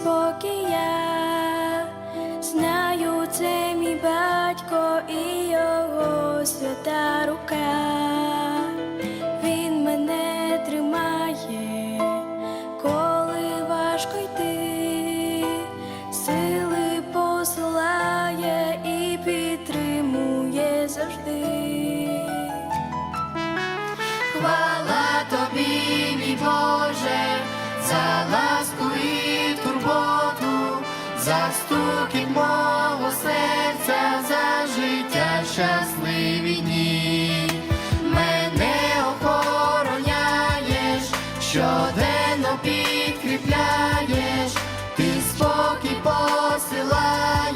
спокія, знаю, це мій батько і його свята рука, він мене тримає, коли важко йти, сили посилає і підтримує завжди. За стукіт мого серця, за життя щасливі дні. Мене охороняєш, щоденно підкріпляєш, ти спокій посилаєш,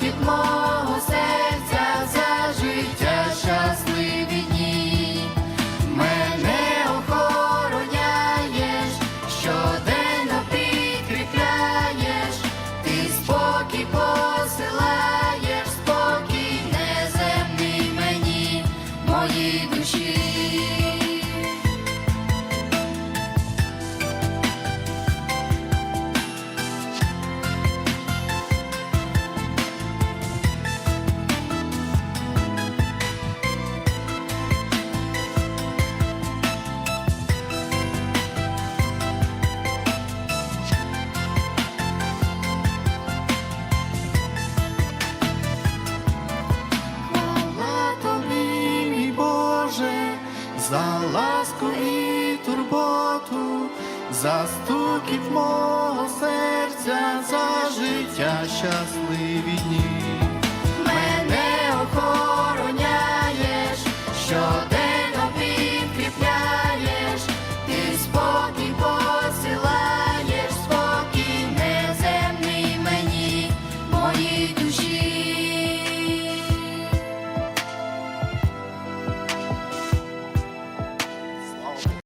стукіт мого за ласку і турботу, за стуків мого серця, за життя щасливі дні.